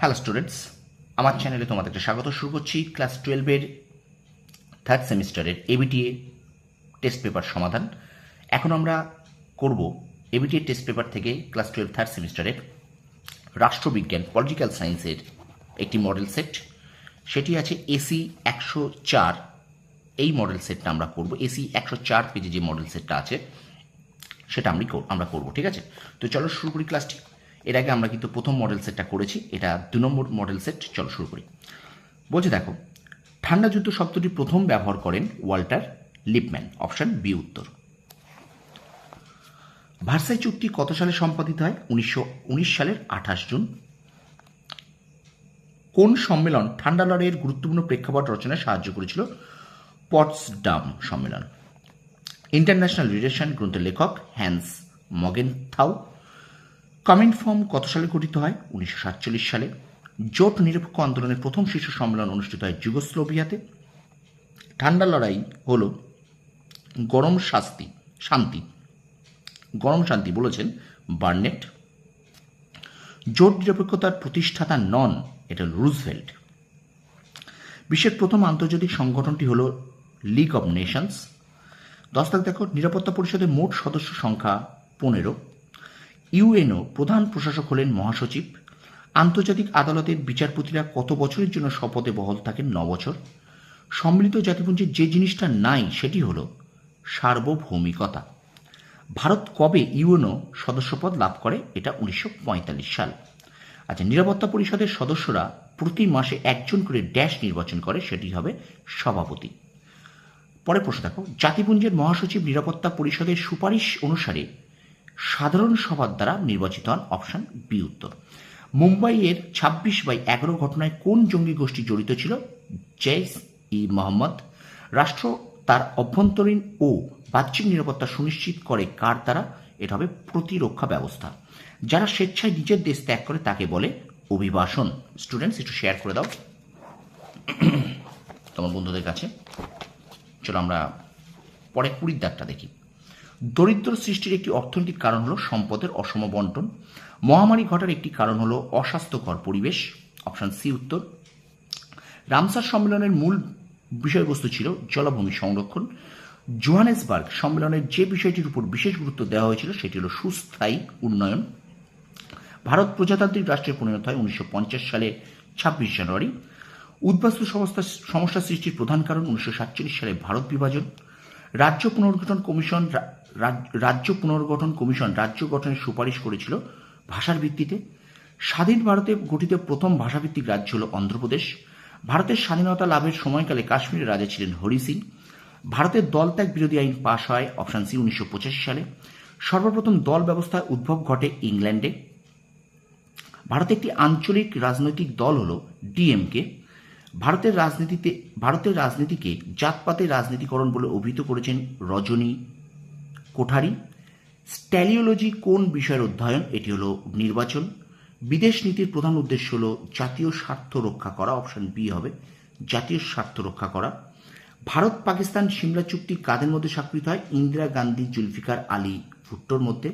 Hello students আমার চ্যানেলে তোমাদেরকে স্বাগত। শুরু করছি ক্লাস টুয়েলভের থার্ড সেমিস্টারের এবিটিএ টেস্ট পেপার সমাধান। এখন আমরা করব এবিটিএ টেস্ট পেপার থেকে ক্লাস টুয়েলভ থার্ড সেমিস্টারের রাষ্ট্রবিজ্ঞান পলিটিক্যাল সায়েন্সের একটি মডেল সেট সেটি আছে এসি একশো চার। এই মডেল সেটটা আমরা করব। এসি একশো চার পেজে যে মডেল সেটটা আছে, সেটা আমি আমরা করব, ঠিক আছে? তো চলো শুরু করি ক্লাসটি এর আগে আমরা কিন্তু প্রথম মডেল সেটটা করেছি। এটা দু নম্বর মডেল সেট চলো শুরু করি। বলছে দেখো, ঠান্ডা যুদ্ধ শব্দটি প্রথম ব্যবহার করেন ওয়াল্টার লিপম্যান, অপশন বি উত্তর। ভার্সাই চুক্তি কত সালে সম্পাদিত হয়? উনিশশো উনিশ সালের আঠাশ জুন। কোন সম্মেলন ঠান্ডা লড়াইয়ের গুরুত্বপূর্ণ প্রেক্ষাপট রচনায় সাহায্য করেছিল? পটসডাম সম্মেলন। ইন্টারন্যাশনাল রিলেশন গ্রন্থের লেখক হ্যান্স মগেন মগেনথাউ। কমেন্ট ফর্ম কত সালে গঠিত হয়? উনিশশো সাতচল্লিশ সালে। জোট নিরপেক্ষ আন্দোলনের প্রথম শীর্ষ সম্মেলন অনুষ্ঠিত হয় যুগোস্লোভিয়াতে। ঠান্ডা লড়াই হল গরম শাস্তি, শান্তি। গরম শান্তি বলেছেন বার্নেট। জোট নিরপেক্ষতার প্রতিষ্ঠাতা নন, এটা রুজভেল্ট। বিশ্বের প্রথম আন্তর্জাতিক সংগঠনটি হল লিগ অব নেশনস। দশ তারিখ দেখো, নিরাপত্তা পরিষদের মোট সদস্য সংখ্যা পনেরো। ইউএনও প্রধান প্রশাসক হলেন মহাসচিব। আন্তর্জাতিক আদালতের বিচারপতিরা কত বছরের জন্য শপথে বহল থাকেন? ন বছর। সম্মিলিত জাতিপুঞ্জের যে জিনিসটা নাই সেটি হল সার্বভৌমিকতা। ভারত কবে ইউএনও সদস্যপদ লাভ করে? এটা উনিশশো পঁয়তাল্লিশ সাল। আচ্ছা নিরাপত্তা পরিষদের সদস্যরা প্রতি মাসে একজন করে ড্যাশ নির্বাচন করে, সেটি হবে সভাপতি। পরে প্রশ্ন দেখো, জাতিপুঞ্জের মহাসচিব নিরাপত্তা পরিষদের সুপারিশ অনুসারে সাধারণ সভার দ্বারা নির্বাচিত হন অপশন বি উত্তর। মুম্বাইয়ের ছাব্বিশ বাই এগারো ঘটনায় কোন জঙ্গি গোষ্ঠী জড়িত ছিল? জেস ই মোহাম্মদ। রাষ্ট্র তার অভ্যন্তরীণ ও বাহ্যিক নিরাপত্তা সুনিশ্চিত করে কার দ্বারা? এটা হবে প্রতিরক্ষা ব্যবস্থা। যারা স্বেচ্ছায় নিজের দেশ ত্যাগ করে তাকে বলে অভিবাসন। স্টুডেন্টস একটু শেয়ার করে দাও। তোমার বন্ধুদের কাছে। চলো আমরা পরে কুড়ির দাগটা দেখি। দরিদ্র সৃষ্টির একটি অর্থনৈতিক কারণ হলো সম্পদের অসম বন্টন। মহামারী ঘটার একটি কারণ হলো অস্বাস্থ্যকর পরিবেশ। অপশন সি উত্তর। রামসার সম্মেলনের মূল বিষয়বস্তু ছিল জলভূমি সংরক্ষণ। জোহানেসবার্গ সম্মেলনের যে বিষয়টির উপর বিশেষ গুরুত্ব দেওয়া হয়েছিল সেটি হলো সুস্থায়ী উন্নয়ন। ভারত প্রজাতান্ত্রিক রাষ্ট্রে পরিণত হয় উনিশশো পঞ্চাশ সালে ছাব্বিশ জানুয়ারি। উদ্বাস্তু সমস্যা সমস্যা সৃষ্টির প্রধান কারণ উনিশশো সাতচল্লিশ সালে ভারত বিভাজন। রাজ্য পুনর্গঠন কমিশন রাজ্য পুনর্গঠন কমিশন রাজ্য গঠনের সুপারিশ করেছিল ভাষার ভিত্তিতে। স্বাধীন ভারতে গঠিত প্রথম ভাষাভিত্তিক রাজ্য হল অন্ধ্রপ্রদেশ। ভারতের স্বাধীনতা লাভের সময়কালে কাশ্মীরের রাজা ছিলেন হরি সিং। ভারতের দল ত্যাগ বিরোধী আইন পাশ হয় অপশন সি উনিশশো সালে। সর্বপ্রথম দল ব্যবস্থার উদ্ভব ঘটে ইংল্যান্ডে। ভারতে একটি আঞ্চলিক রাজনৈতিক দল হল ডিএমকে। ভারতের রাজনীতিতে, ভারতের রাজনীতিকে জাতপাতের রাজনীতিকরণ বলে অভিহিত করেছেন রজনী কোঠারি স্ট্যালিওলজি কোন বিষয়ের অধ্যয়ন? এটি হলো নির্বাচন। বিদেশ নীতির প্রধান উদ্দেশ্য হলো জাতীয় স্বার্থ রক্ষা করা অপশন বি হবে জাতীয় স্বার্থ রক্ষা করা। ভারত পাকিস্তান সিমলা চুক্তি কাদের মধ্যে স্বাক্ষরিত হয়? ইন্দিরা গান্ধী জুলফিকার আলী ভুট্টোর মধ্যে।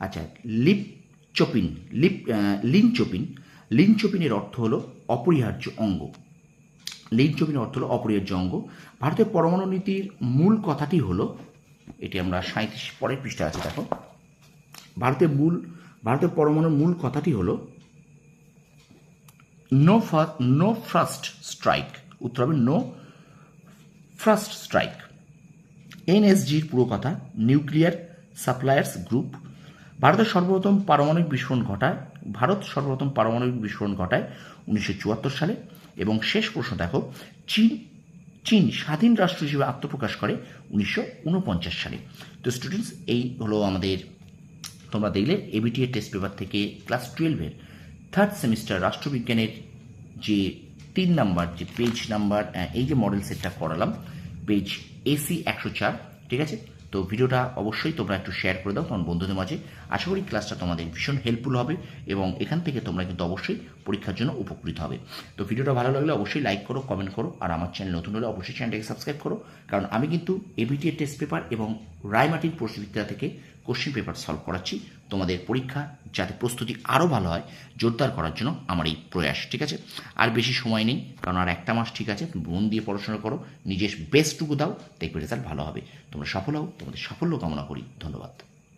আচ্ছা লিপ চপিন লিপ আহ, লিন চপিন। লিন চপিনের অর্থ হলো অপরিহার্য অঙ্গ। লিন চপিনের অর্থ হলো অপরিহার্য অঙ্গ। ভারতের পরমাণু নীতির মূল কথাটি হলো এটি আমরা সাঁত্রিশ পরের পৃষ্ঠা আছে দেখো। ভারতের মূল ভারতের পরমাণুর মূল কথাটি হলো নো নো ফার্স্ট স্ট্রাইক উত্তর হবে নো ফার্স্ট স্ট্রাইক এনএসজির পুরো কথা নিউক্লিয়ার সাপ্লায়ার্স গ্রুপ ভারতের সর্বপ্রথম পারমাণবিক বিস্ফোরণ ঘটায় ভারত সর্বপ্রথম পারমাণবিক বিস্ফোরণ ঘটায় উনিশশো চুয়াত্তর সালে। এবং শেষ প্রশ্ন দেখো চীন চীন স্বাধীন রাষ্ট্র হিসেবে আত্মপ্রকাশ করে উনিশশো উনপঞ্চাশ সালে। তো স্টুডেন্টস এই হলো আমাদের তোমরা দেখলে এবিটিএ টেস্ট পেপার থেকে ক্লাস টুয়েলভের থার্ড সেমিস্টার রাষ্ট্রবিজ্ঞানের যে তিন নাম্বার যে পেজ নাম্বার এই যে মডেল সেটটা করালাম পেজ এসি একশো চার, ঠিক আছে? তো ভিডিওটা অবশ্যই তোমরা একটু শেয়ার করে দাও তোমার বন্ধুদের মাঝে। আশা করি ক্লাসটা তোমাদের ভীষণ হেল্পফুল হবে এবং এখান থেকে তোমরা কিন্তু অবশ্যই পরীক্ষার জন্য উপকৃত হবে। তো ভিডিওটা ভালো লাগলে অবশ্যই লাইক করো কমেন্ট করো, আর আমার চ্যানেল নতুন হলে অবশ্যই চ্যানেলটাকে সাবস্ক্রাইব করো। কারণ আমি কিন্তু এবিটিএ টেস্ট পেপার এবং রায়মাটির প্রশ্নবিদ্যা থেকে কোশ্চেন পেপার সলভ করাচ্ছি। তোমাদের পরীক্ষা যাতে প্রস্তুতি আরও ভালো হয়, জোরদার করার জন্য আমার এই প্রয়াস, ঠিক আছে? আর বেশি সময় নেই, কারণ আর একটা মাস ঠিক আছে, মন দিয়ে পড়াশোনা করো, নিজের বেস্টটুকু দাও, দেখবে রেজাল্ট ভালো হবে। তোমরা সফল হও, তোমাদের সাফল্য কামনা করি, ধন্যবাদ।